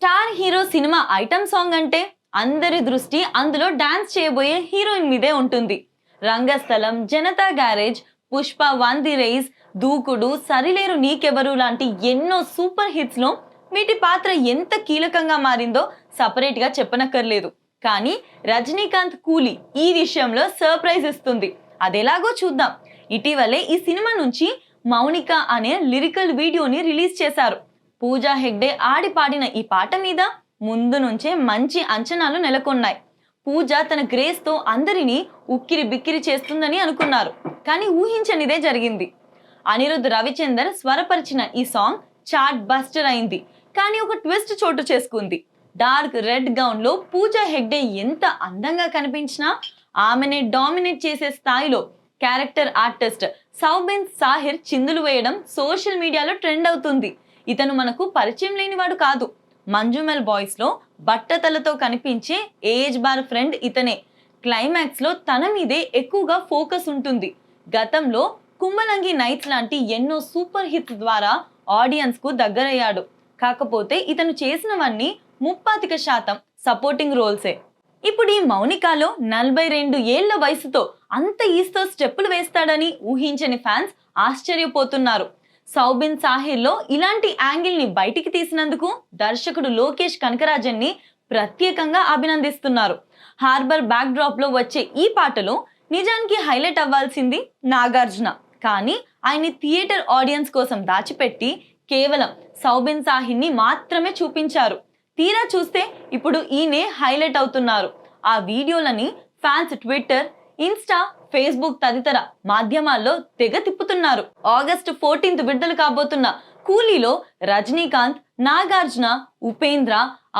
Star hero cinema item song అంటే అందరి దృష్టి అందులో డాన్స్ చేయబోయే హీరోయిన్ మీదే ఉంటుంది. Rangasthalam Janatha Garage Pushpa one the rise Dookudu Sarileru Neekevvaru లాంటి ఎన్నో సూపర్ హిట్స్లో వీటి పాత్ర ఎంత కీలకంగా మారిందో సపరేట్గా చెప్పనక్కర్లేదు. కానీ రజనీకాంత్ కూలీ ఈ విషయంలో సర్ప్రైజ్ ఇస్తుంది. అదెలాగో చూద్దాం. ఇటీవలే ఈ సినిమా నుంచి మౌనిక అనే లిరికల్ వీడియోని రిలీజ్ చేశారు. పూజా హెగ్డే ఆడి పాడిన ఈ పాట మీద ముందు నుంచే మంచి అంచనాలు నెలకొన్నాయి. పూజ తన గ్రేస్తో అందరినీ ఉక్కిరి బిక్కిరి చేస్తుందని అనుకున్నారు. కానీ ఊహించనిదే జరిగింది. అనిరుద్ రవిచందర్ స్వరపరిచిన ఈ సాంగ్ చాట్ బస్టర్ అయింది. కానీ ఒక ట్విస్ట్ చోటు చేసుకుంది. డార్క్ రెడ్ గౌన్లో పూజా హెగ్డే ఎంత అందంగా కనిపించినా ఆమెనే డామినేట్ చేసే స్థాయిలో క్యారెక్టర్ ఆర్టిస్ట్ సౌబెన్ సాహిర్ చిందులు వేయడం సోషల్ మీడియాలో ట్రెండ్ అవుతుంది. ఇతను మనకు పరిచయం లేనివాడు కాదు. మంజుమెల్ బాయ్స్లో బట్టతలతో కనిపించే ఏజ్ బార్ ఫ్రెండ్ ఇతనే. క్లైమాక్స్లో తన మీదే ఎక్కువగా ఫోకస్ ఉంటుంది. గతంలో కుంభలంగి నైట్స్ లాంటి ఎన్నో సూపర్ హిట్స్ ద్వారా ఆడియన్స్కు దగ్గరయ్యాడు. కాకపోతే ఇతను చేసినవన్నీ ముప్పాతిక శాతం సపోర్టింగ్ రోల్సే. ఇప్పుడు ఈ మౌనికాలో నలభై రెండు ఏళ్ళ వయసుతో అంత ఈస్తో స్టెప్పులు వేస్తాడని ఊహించని ఫ్యాన్స్ ఆశ్చర్యపోతున్నారు. సౌబిన్ సాహిర్లో ఇలాంటి యాంగిల్ని బయటికి తీసినందుకు దర్శకుడు లోకేష్ కనకరాజన్ని ప్రత్యేకంగా అభినందిస్తున్నారు. హార్బర్ బ్యాక్డ్రాప్లో వచ్చే ఈ పాటలో నిజానికి హైలైట్ అవ్వాల్సింది నాగార్జున. కానీ ఆయన్ని థియేటర్ ఆడియన్స్ కోసం దాచిపెట్టి కేవలం సౌబిన్ సాహిర్ని మాత్రమే చూపించారు. తీరా చూస్తే ఇప్పుడు ఈయనే హైలైట్ అవుతున్నారు. ఆ వీడియోలని ఫ్యాన్స్ ట్విట్టర్ ఇన్స్టా ఫేస్బుక్ తదితర మాధ్యమాల్లో తెగ తిప్పుతున్నారు. ఆగస్టు ఫోర్టీన్త్ విడుదల కాబోతున్న కూలీలో రజనీకాంత్ నాగార్జున ఉపేంద్ర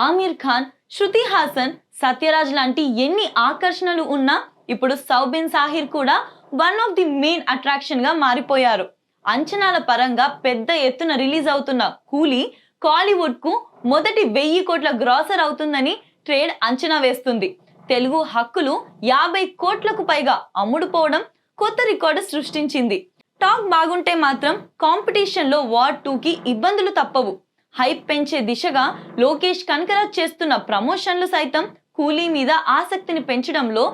ఆమీర్ ఖాన్ శృతి హాసన్ సత్యరాజ్ లాంటి ఎన్ని ఆకర్షణలు ఉన్నా ఇప్పుడు సౌబిన్ సాహిర్ కూడా వన్ ఆఫ్ ది మెయిన్ అట్రాక్షన్గా మారిపోయారు. అంచనాల పరంగా పెద్ద ఎత్తున రిలీజ్ అవుతున్న కూలీ కాలీవుడ్కు మొదటి వెయ్యి కోట్ల గ్రాసర్ అవుతుందని ట్రేడ్ అంచనా వేస్తుంది. తెలుగు హక్కులు యాభై కోట్లకు పైగా అమ్ముడుపోవడం కొత్త రికార్డు సృష్టించింది. టాక్ బాగుంటే మాత్రం కాంపిటీషన్లో వార్ టూకి ఇబ్బందులు తప్పవు. హైప్ పెంచే దిశగా లోకేష్ కనకరాజ్ చేస్తున్న ప్రమోషన్లు సైతం కూలీ మీద ఆసక్తిని పెంచడంలో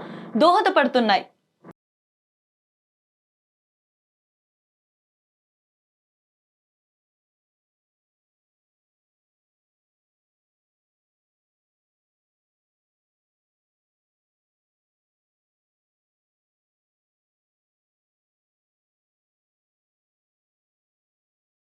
దోహదపడుతున్నాయి.